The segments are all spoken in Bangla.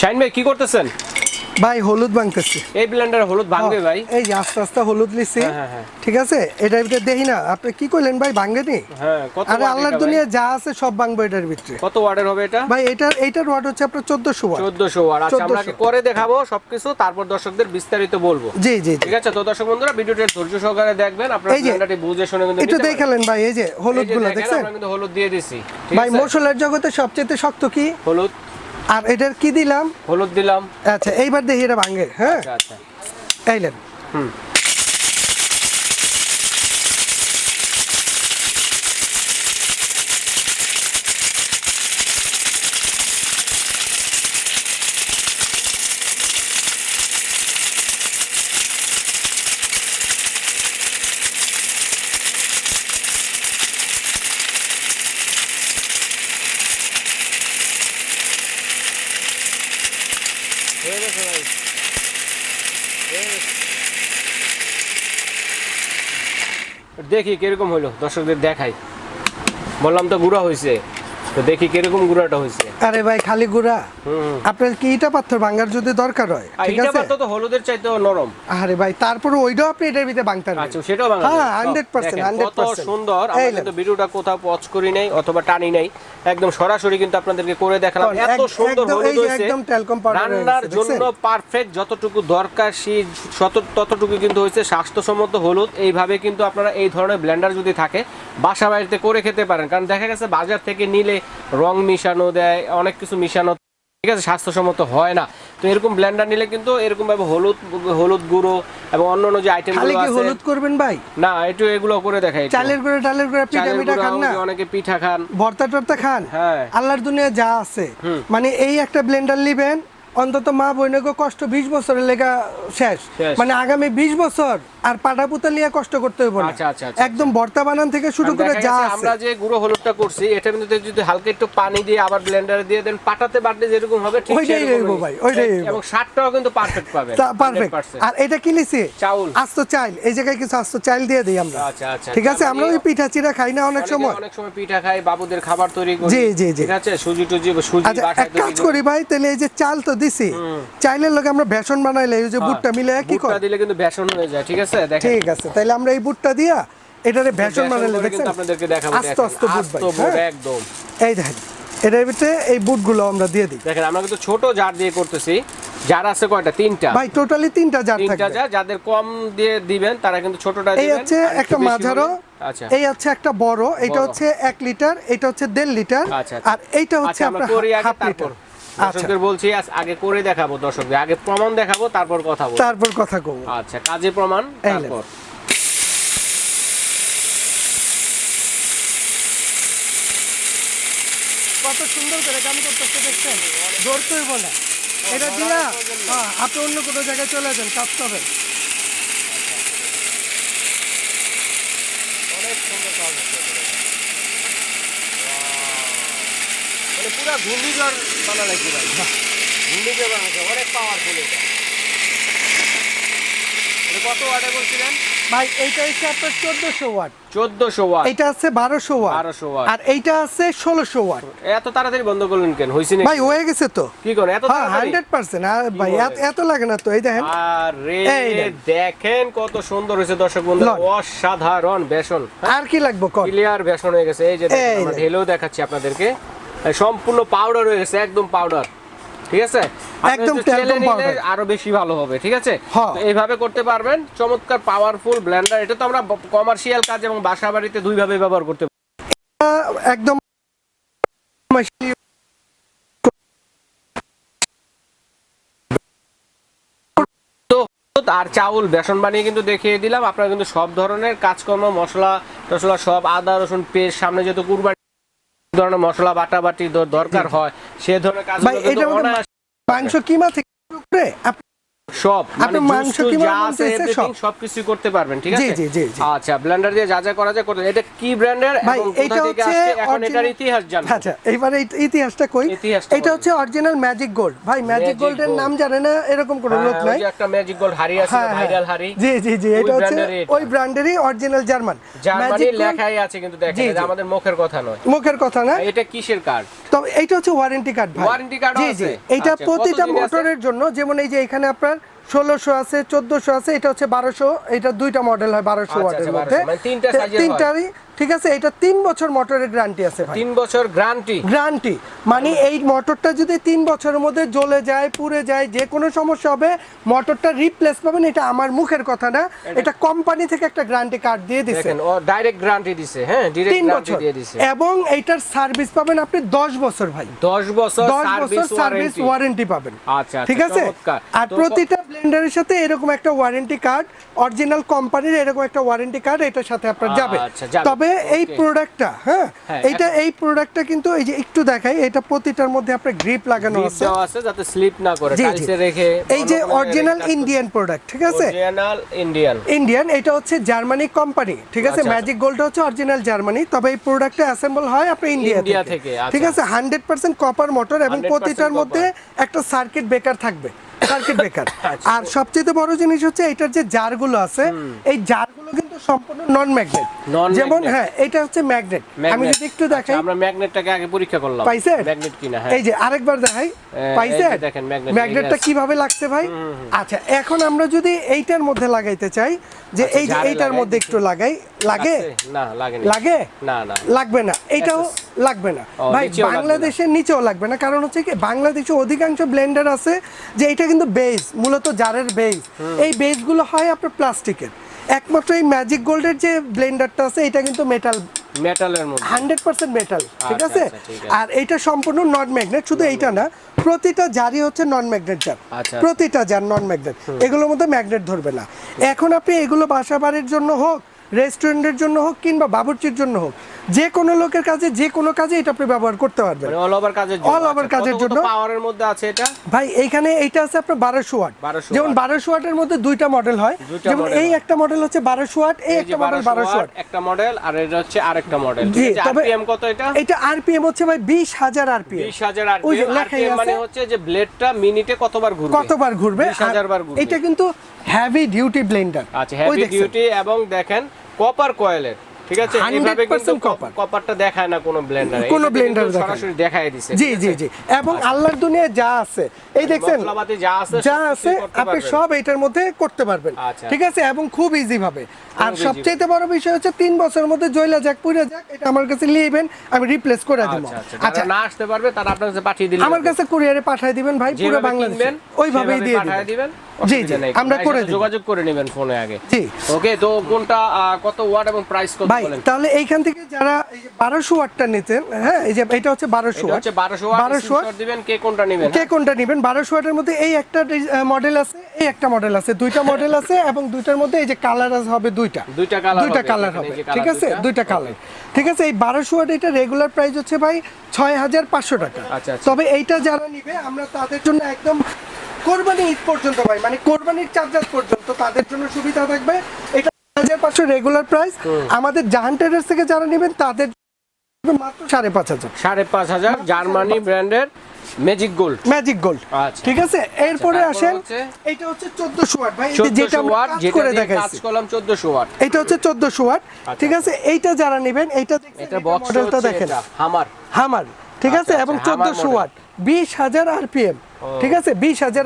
শাইন ভাই কি করতেছেন? ভাই হলুদ ভাঙতেছি। এই ব্লেন্ডার হলুদ ভাঙবে ভাই। এই যে আস্তে আস্তে হলুদ লিছি হ্যাঁ, হ্যাঁ, হ্যাঁ। ঠিক আছে? এটার ভিতরে দেখি না। আপনি কি করলেন ভাই ভাঙবেনি হ্যাঁ কত আরে আল্লাহর দুনিয়া যা আছে সব ভাঙবো এটার ভিতরে। কত ওয়াটের হবে এটা? ভাই এটার এইটার ওয়াট হচ্ছে আপনার চোদ্দশো ওয়াট চোদ্দশো ওয়াট আচ্ছা আমরা 1400 করে দেখাবো সবকিছু তারপর দর্শকদের বিস্তারিত বলব। জি জি ঠিক আছে? তো দর্শক বন্ধুরা ভিডিওটা ধৈর্য সহকারে দেখবেন। আপনারা ব্লেন্ডারটি বুঝে শুনে কিন্তু নিতে দেখালেন ভাই এই যে হলুদ এই যে গুলো দেখছেন? আমরা কিন্তু হলুদ দিয়ে দিছি। ভাই? মশলার জগতে সবচেয়ে শক্ত কি? হলুদ। আর এটার কি দিলাম? হলুদ দিলাম। আচ্ছা এইবার দেখি এটা ভাঙে হ্যাঁ? আচ্ছা আচ্ছা। এইলেন হুম। হয়ে গেছে ভাই দেখি কীরকম হলো দর্শকদের দেখাই। বললাম তো গুঁড়া হয়েছে তো দেখি কীরকম গুঁড়াটা হয়েছে আরে ভাই খালি গুড়া? হুম। আপনার কি ইটা পাথর ভাঙার যদি দরকার হয়? ঠিক এটা আছে? পাতা তো হলুদের চাইতে নরম। আরে ভাই তারপরে ওইটাও আপনি এটার ভিতরে ভাঙতে আচ্ছা পারবেন সেটাও বাংলা হ্যাঁ, 100%, 100% কত সুন্দর। আমরা এই কিন্তু ভিডিওটা কোথাও পজ করি নাই অথবা টানি নাই। একদম সরাসরি কিন্তু আপনাদেরকে করে দেখালাম। এত সুন্দর হয়ে হলুদ হয়েছে হয়ে রান্নার জন্য পারফেক্ট যতটুকু দরকার সেই ততটুকু কিন্তু হয়েছে। স্বাস্থ্যসম্মত হলুদ এইভাবে কিন্তু আপনারা এই ধরনের ব্লেন্ডার যদি থাকে বাসা বাড়িতে করে খেতে পারেন। কারণ দেখা গেছে বাজার থেকে নিলে রং মিশানো দেয় অনেক কিছু মিশানো ঠিক আছে স্বাস্থ্যসম্মত হয় না। তো এরকম ব্ল্যান্ডার নিলে কিন্তু এরকম ভাবে হলুদ হলুদ গুঁড়ো এবং অন্যান্য যে আইটেম কি আছে হলুদ করবেন ভাই? না একটু এগুলো করে দেখাই। চালের গুঁড়ো ডালের গুঁড়ো পিঠা মিঠা খান না? অনেকে- অনেকে পিঠা খান। ভর্তা টর্তা খান? হ্যাঁ। আল্লাহর দুনিয়া যা আছে মানে এই একটা ব্ল্যান্ডার নিবেন অন্তত মা বোনকে কষ্ট বিশ বছরের লেগা শেষ। মানে আগামী বিশ বছর আর পাটা পুতা লিয়ে কষ্ট করতে হইব না। আচ্ছা, আচ্ছা, আচ্ছা, একদম ভর্তা বানান থেকে শুরু করে যা আমরা যে গুঁড়ো হলুদটা করছি এটার মধ্যে যদি হালকা একটু পানি দিয়ে আবার ব্লেন্ডারে দিয়ে দেন পাটাতে বাটলে যেরকম হবে ঠিক ওইটাই সেরকমই। ভাই, ওইটাই হইবো। এবং স্বাদটাও কিন্তু পারফেক্ট পাবেন পারফেক্ট আর এটা কি লিছি চাউল। আস্ত চাইল। এই জায়গায় কিছু আস্ত চাইল দিয়ে দিই আমরা। আচ্ছা আচ্ছা ঠিক আছে? আমরা ওই পিঠা চিরা খাই না অনেক সময়? অনেক সময় পিঠা খাই বাবুদের খাবার তৈরি করি। জি, জি, জি। ঠিক আছে? সুজি টুজি সুজি আচ্ছা বাসায় এক কাজ করি ভাই তাহলে এই যে চাল তো দিছি। চাইলের লগে আমরা বেসন বানাইলে এই যে বুটটা মিলে কি কর দিলে কিন্তু বেসন হয়ে যায় ঠিক আছে? দেখেন। ঠিক আছে তাহলে আমরা এই বুটটা দিয়া এটারে বেসন বানাইলে করে দেখছেন? আপনাদেরকে দেখাবো আস্তে আস্তে বুট ভাই হ্যাঁ? একদম। এই দেখেন এটার ভিতরে এই বুটগুলো আমরা দিয়ে দিই। দেখেন আমরা কিন্তু ছোট জার দিয়ে করতেছি। জার আছে কয়টা? তিনটা। ভাই টোটালি তিনটা জার তিনটা জার যাদের কম দিয়ে দিবেন তারা কিন্তু ছোটটা এই দিবেন। হচ্ছে আর একটু মাঝারো আচ্ছা। এই হচ্ছে একটা বড় এটা হচ্ছে এক লিটার এটা হচ্ছে দেড় লিটার আচ্ছা, আচ্ছা। আর এইটা হচ্ছে আচ্ছা আমরা আপনার হাফ লিটার। দর্শকদের বলছি আগে করে দেখাবো দর্শকদের আগে প্রমাণ দেখাবো তারপর কথা বলব। তারপর কথা বলব আচ্ছা কাজে প্রমাণ তারপর। কত সুন্দর করে কাম করতেছে দেখছেন? জোর করব না এটা দিয়া হ্যাঁ, আপনি অন্য কোনো জায়গায় চলে যান কাজ করবেন অনেক সুন্দর কাজ হচ্ছে এখানে। Wow! মানে পুরো ঘূর্ণিঝড় বানালে কি ভাই। ঘূর্ণিঝড় বানাচ্ছে অনেক পাওয়ারফুল এটা। এটা কত ওয়াটে বলছিলেন? ভাই এইটা হচ্ছে আপনার চোদ্দশো ওয়াট চোদ্দশো ওয়াট এইটা আছে বারোশো ওয়াট 1200 watt। আর এইটা আছে ষোলোশো ওয়াট এত তাড়াতাড়ি বন্ধ করলেন কেন? হয়েছে ভাই হয়ে গেছে তো। কি করেন? এত হ্যাঁ হান্ড্রেড পার্সেন্ট আর ভাই এত- লাগে না তো এই দেখেন। আরে দেখেন। কত সুন্দর হয়েছে দর্শক বন্ধু। অসাধারণ বেসন। আর কি লাগবে কর ক্লিয়ার বেসন হয়ে গেছে। এই যে। ঢেলেও দেখাচ্ছি আপনাদেরকে। সম্পূর্ণ পাউডার হয়ে গেছে একদম পাউডার ঠিক আছে? একদম। আরও বেশি ভালো হবে ঠিক আছে? হ্যাঁ। তো এইভাবে করতে পারবেন চমৎকার পাওয়ারফুল ব্লেন্ডার এটা তো আমরা কমার্শিয়াল কাজ এবং বাসা বাড়িতে দুই ভাবে ব্যবহার করতে একদম আর চাউল বেসন বানিয়ে কিন্তু দেখিয়ে দিলাম। আপনারা কিন্তু সব ধরনের কাজকর্ম মশলা টসলা সব আদা রসুন পেস্ট সামনে যেহেতু কুরবানি ধরনের মশলা বাটা বাটি দরকার হয় সে ধরনের কাজ মাংস কিমা থেকে সব আপনি মানে মাংস আছে everything সব। সবকিছু করতে পারবেন ঠিক আছে? জি, জি, জি। আচ্ছা ব্লেন্ডার দিয়ে যা যা করা যায় করতে এটা কি ব্র্যান্ডের ভাই এটা হচ্ছে এখন এটার ইতিহাস জানব আচ্ছা এবারে এই ইতিহাসটা কই? এটা হচ্ছে অরিজিনাল ম্যাজিক গোল্ড ভাই ম্যাজিক গোল্ডের নাম জানে না এরকম কোনো হ্যাঁ, লোক নাই। একটা ম্যাজিক গোল্ড হাড়ি আছে হ্যাঁ, হ্যাঁ। ভাইরাল হাড়ি। জি জি জি এটা হচ্ছে ওই ব্র্যান্ডেরই অরিজিনাল জার্মান Gold- লেখাই আছে কিন্তু দেখেন এটা আমাদের মুখের কথা নয়। মুখের কথা না? এটা কিসের কার্ড তবে এইটা হচ্ছে ওয়ারেন্টি কার্ড ভাই। Warranty card ও জি আছে? এটা আচ্ছা, প্রতিটা মোটরের জন্য যেমন এই যে এখানে আপনার ষোলোশো আছে চোদ্দশো আছে এটা হচ্ছে বারোশো এটা দুইটা মডেল হয় বারোশো আচ্ছা, ওয়াটের আচ্ছা, মধ্যে। 1200 মানে। তিনটারই ঠিক আছে এটা তিন বছর মোটরের গ্যারান্টি আছে তিন বছর গ্যারান্টি গ্যারান্টি মানে এই মোটরটা যদি তিন বছরের মধ্যে জ্বলে যায় পুড়ে যায় যে কোনো সমস্যা হবে মোটরটা রিপ্লেস পাবেন এটা আমার মুখের কথা না। এটা কোম্পানি থেকে একটা গ্যারান্টি কার্ড দিয়ে দিছে। ও ডাইরেক্ট গ্যারান্টি দিছে হ্যাঁ তিন বছর। এবং এইটার সার্ভিস পাবেন আপনি দশ বছর ভাই। 10 বছর দশ বছর সার্ভিস ওয়ারেন্টি পাবেন। আচ্ছা, ঠিক আচ্ছা, আছে আর প্রতিটা ব্লেন্ডারের সাথে এরকম একটা ওয়ারেন্টি কার্ড অরিজিনাল কোম্পানির এরকম একটা ওয়ারেন্টি কার্ড এটার সাথে আপনার যাবে। আচ্ছা, তবে এই প্রোডাক্টটা হ্যাঁ হ্যাঁ, এইটা এই প্রোডাক্টটা কিন্তু এই যে একটু দেখাই এটা প্রতিটার মধ্যে আপনার গ্রিপ লাগানো আছে। আছে যাতে স্লিপ না করে। টাইলসে রেখে এই যে অরিজিনাল ইন্ডিয়ান প্রোডাক্ট ঠিক আছে? অরিজিনাল ইন্ডিয়ান ইন্ডিয়ান এটা হচ্ছে জার্মানি কোম্পানি ঠিক আছে? আচ্ছা, ম্যাজিক গোল্ডটা হচ্ছে অরিজিনাল জার্মানি তবে এই প্রোডাক্টটা অ্যাসেম্বল হয় আপনার ইন্ডিয়া থেকে আচ্ছা। ঠিক আছে? হান্ড্রেড পার্সেন্ট কপার মোটর এবং প্রতিটার মধ্যে একটা সার্কিট ব্রেকার থাকবে। সার্কিট ব্রেকার আর সবচেয়ে বড় জিনিস হচ্ছে এটার যে জারগুলো আছে এই জারগুলো সম্পূর্ণ নন ম্যাগনেট যেমন হ্যাঁ এটা হচ্ছে ম্যাগনেট আমি যদি একটু দেখাই। আমরা ম্যাগনেটটাকে আগে পরীক্ষা করলাম। পাইছেন? ম্যাগনেট কিনা হ্যাঁ। এই যে আরেকবার দেখাই। যে দেখেন magnet ম্যাগনেটটা কীভাবে লাগছে ভাই? আচ্ছা এখন আমরা যদি এইটার মধ্যে লাগাইতে চাই যে আচ্ছা, এই যে এইটার মধ্যে একটু লাগাই। লাগে? না লাগেনি লাগে? না না। লাগবে না। এটাও লাগবে না। ভাই। বাংলাদেশের নিচেও লাগবে না। কারণ হচ্ছে কি বাংলাদেশে অধিকাংশ ব্লেন্ডার আছে যে এটা কিন্তু বেস মূলত জারের বেস এই বেসগুলো হয় আপনার প্লাস্টিকের একমাত্র এই ম্যাজিক গোল্ডের যে ব্লেন্ডারটা আছে এটা কিন্তু মেটাল মেটালের মধ্যে। হান্ড্রেড পার্সেন্ট মেটাল ঠিক আচ্ছা, আছে? আচ্ছা, ঠিক আছে। আর এটা সম্পূর্ণ নন ম্যাগনেট শুধু এইটা না প্রতিটা জারই হচ্ছে নন ম্যাগনেট জার। আচ্ছা। প্রতিটা জার নন ম্যাগনেট এগুলোর মধ্যে ম্যাগনেট ধরবে না। এখন আপনি এগুলো বাসা বাড়ির জন্য হোক রেস্টুরেন্টের জন্য হোক কিংবা বাবুর্চির জন্য হোক যে কোনো লোকের কাজে যে কোনো কাজে এটা আপনি ব্যবহার করতে পারবেন। মানে অল ওভার কাজের জন্য। All over কাজের জন্য। পাওয়ারের মধ্যে আছে এটা? ভাই এইখানে এইটা আছে আপনার বারোশো ওয়াট। যেমন watt। বারোশো ওয়াটের মধ্যে দুইটা মডেল হয়। যেমন এই একটা মডেল হচ্ছে বারোশো ওয়াট এই একটা মডেল 1200 বারোশো ওয়াট একটা মডেল আর এটা হচ্ছে আরেকটা মডেল আরপিএম কত এটা? এটা আরপিএম হচ্ছে ভাই বিশ হাজার আরপিএম 20000 আরপিএম আরপিএম মানে হচ্ছে যে ব্লেডটা মিনিটে কতবার ঘুরবে? কতবার ঘুরবে? 20000 বার ঘুরবে। এটা কিন্তু হেভি ডিউটি ব্লেন্ডার আচ্ছা হেভি ডিউটি এবং দেখেন কপার কয়েলের ঠিক আছে? এইভাবে কিন্তু। কপারটা দেখায় না কোনো ব্লেন্ডারে কোনো না। সরাসরি দেখায় দিছে জি জি জি। এবং আল্লাহর দুনিয়ায় যা আছে এই দেখছেন? মশলাপাতি যা আছে যা আছে আপনি সব এটার মধ্যে করতে পারবেন আচ্ছা। ঠিক আছে? এবং খুব ইজি ভাবে। আর সবচেয়ে বড় বিষয় হচ্ছে তিন বছরের মধ্যে জয়লা যাক পুড়ে যাক এটা আমার কাছে নিয়েবেন আমি রিপ্লেস করে দেবো। আচ্ছা আচ্ছা। আচ্ছা। না আসতে পারবে তার আপনার কাছে পাঠিয়ে দিলে আমার কাছে কুরিয়ারে পাঠিয়ে দিবেন ভাই পুরো বাংলাদেশে। ওইভাবেই দিয়ে পাঠিয়ে দিবেন। জি, জি, আমরা করে যোগাযোগ করে নেবেন ফোনে আগে। জি। ওকে তো কোনটা কত ওয়াট এবং প্রাইস কত বলেন? তাহলে এইখান থেকে যারা বারোশো ওয়াটটা নিতেন হ্যাঁ এই যে এটা হচ্ছে বারোশো এটা ওয়াট। হচ্ছে 1200 ওয়াট 1200 দিবেন কে কোনটা নেবেন কে কোনটা নেবেন? বারোশো ওয়াটের মধ্যে এই একটা মডেল আছে এই একটা মডেল আছে দুইটা মডেল আছে এবং দুইটার মধ্যে এই যে কালার হবে দুইটা। দুইটা কালার দুইটা কালার হবে ঠিক আছে? দুইটা? কালার ঠিক আছে এই বারোশো ওয়াট এটা রেগুলার প্রাইস হচ্ছে ভাই ছয় হাজার পাঁচশো টাকা। আচ্ছা, আচ্ছা। তবে এইটা যারা নিবে আমরা তাদের জন্য একদম কোরবানি ঈদ পর্যন্ত ভাই মানে কোরবানির চার্জার পর্যন্ত তাদের জন্য সুবিধা থাকবে। এটা হাজার পাঁচশো রেগুলার প্রাইস আমাদের জাহান ট্রেডার্স থেকে যারা নেবেন তাদের মাত্র সাড়ে পাঁচ হাজার। সাড়ে পাঁচ হাজার জার্মানি ব্র্যান্ডের ম্যাজিক গোল্ড ম্যাজিক গোল্ড আচ্ছা। ঠিক আছে? এরপরে আসেন এটা হচ্ছে চোদ্দশো ওয়াট ভাই যেটা ওয়াট যেটা করে দিয়ে কাজ দেখাইছি। করলাম চোদ্দশো ওয়াট। এটা হচ্ছে চোদ্দশো ওয়াট। ঠিক আছে? এইটা যারা নেবেন এইটা দেখছেন, এটা এটা বক্স মডেলটা দেখেন। হামার হামার ঠিক আছে? আচ্ছা, এবং আচ্ছা, হামার চোদ্দশো model। ওয়াট বিশ হাজার আরপিএম ঠিক আছে? বিশ হাজার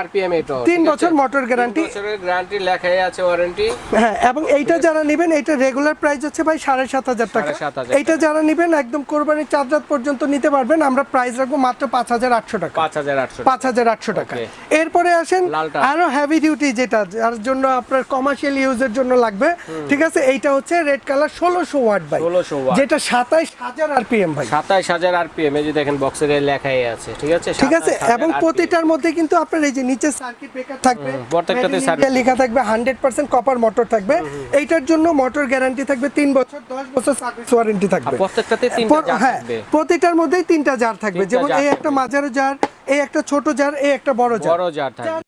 আরপিএম। এটা তিন বছর guarantee। বছরের গ্যারান্টি লেখাই আছে ওয়ারেন্টি হ্যাঁ এবং এইটা যারা নেবেন এইটা রেগুলার প্রাইস হচ্ছে ভাই সাড়ে সাত হাজার টাকা। এইটা যারা নেবেন একদম কোরবানির চার রাত পর্যন্ত নিতে পারবেন। আমরা প্রাইস রাখব মাত্র পাঁচ হাজার আটশো টাকা। পাঁচ হাজার আটশো পাঁচ হাজার আটশো টাকা। এরপরে আসেন আরও হেভি ডিউটি যেটা যার জন্য আপনার কমার্শিয়াল ইউজের জন্য লাগবে। ঠিক আছে? এইটা হচ্ছে রেড কালার ষোলোশো ওয়াট ভাই। 1600 watt। যেটা সাতাইশ হাজার আরপিএম ভাই। সাতাইশ হাজার আরপিএম এই যে দেখেন বক্সের লেখাই আছে ঠিক আছে? ঠিক আছে? 27,000 এবং প্রতিটার মধ্যে কিন্তু আপনার এই যে নিচে সার্কিট ব্রেকার থাকবে প্রত্যেকটাতে লেখা থাকবে হান্ড্রেড পার্সেন্ট কপার মোটর থাকবে। এইটার জন্য মোটর গ্যারান্টি থাকবে তিন বছর দশ বছর সার্ভিস ওয়ারেন্টি থাকবে। প্রত্যেকটাতে তিনটা জার হ্যাঁ থাকবে। প্রতিটার মধ্যেই তিনটা জার থাকবে। যেমন এই একটা। মাঝারো জার এই একটা ছোট জার এই একটা বড় জার বড় জার থাকবে।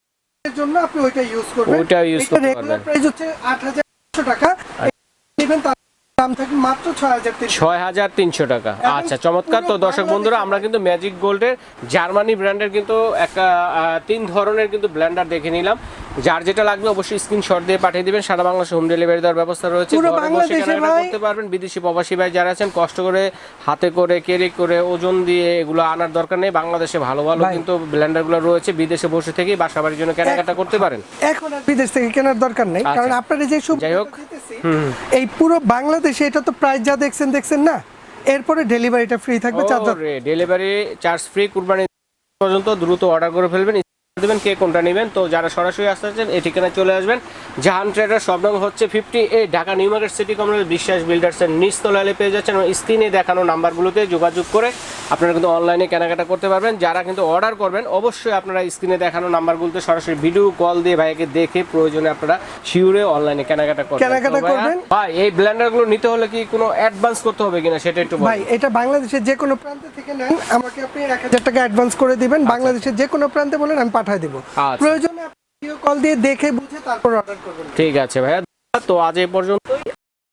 জন্য আপনি ওইটা ইউজ করবেন। ওইটা use করতে রেগুলার প্রাইস হচ্ছে আট হাজার টাকা। নেবেন ছয় হাজার তিনশো টাকা। আচ্ছা চমৎকার। তো দর্শক বন্ধুরা আমরা কিন্তু ম্যাজিক গোল্ডের জার্মানি ব্র্যান্ডের কিন্তু একটা তিন ধরনের কিন্তু ব্লেন্ডার দেখে নিলাম। যার যেটা লাগবে অবশ্যই স্ক্রিনশট দিয়ে পাঠিয়ে দিবেন। সারা বাংলাদেশে হোম ডেলিভারি দেওয়ার ব্যবস্থা রয়েছে। করতে পারবেন। বিদেশি প্রবাসী ভাই যারা আছেন কষ্ট করে হাতে করে ক্যারি করে ওজন দিয়ে এগুলো আনার দরকার নেই। বাংলাদেশে ভালো ভালো। কিন্তু ব্লেন্ডারগুলো রয়েছে। বিদেশে বসে থেকেই বাসা বাড়ির জন্য কেনাকাটা করতে পারেন। এখন আর বিদেশ থেকে কেনার দরকার নেই। আচ্ছা। কারণ আপনারা যে সব যাই হোক। এই পুরো বাংলাদেশে এটা তো প্রাইস যা দেখছেন দেখছেন না এরপরে ডেলিভারিটা ফ্রি থাকবে চার্জ ডেলিভারি চার্জ ফ্রি কুরবানি পর্যন্ত দ্রুত অর্ডার করে ফেলবেন। দেবেন কে কোনটা নেবেন। তো যারা সরাসরি আসতে চাচ্ছেন এই ঠিকানায় চলে আসবেন। জাহান ট্রেডার সব নম্বর হচ্ছে fifty eight Dhaka new market city complex Biswas বিল্ডার্সের নিচতলালে পেয়ে যাচ্ছেন। এবং স্ক্রিনে দেখানো নাম্বারগুলোতে যোগাযোগ করে আপনারা কিন্তু অনলাইনে কেনাকাটা করতে পারবেন। যারা কিন্তু অর্ডার করবেন অবশ্যই আপনারা স্ক্রিনে দেখানো নাম্বারগুলোতে সরাসরি ভিডিও কল দিয়ে ভাইকে দেখে প্রয়োজনে আপনারা শিউরে অনলাইনে কেনাকাটা করবেন। কেনাকাটা করবেন। ভাই এই ব্লেন্ডারগুলো নিতে হলে কি কোনো অ্যাডভান্স করতে হবে কিনা সেটা একটু ভাই এটা বাংলাদেশের যে কোনো প্রান্তে থেকে নেন আমাকে আপনি এক হাজার টাকা অ্যাডভান্স করে দিবেন। বাংলাদেশের যে কোনো প্রান্তে বলেন আমি পাঠিয়ে দেবো। প্রয়োজনে প্রয়োজনে ভিডিও কল দিয়ে দেখে বুঝে তারপর অর্ডার করবেন। ঠিক আছে ভাইয়া তো আজ এই পর্যন্তই।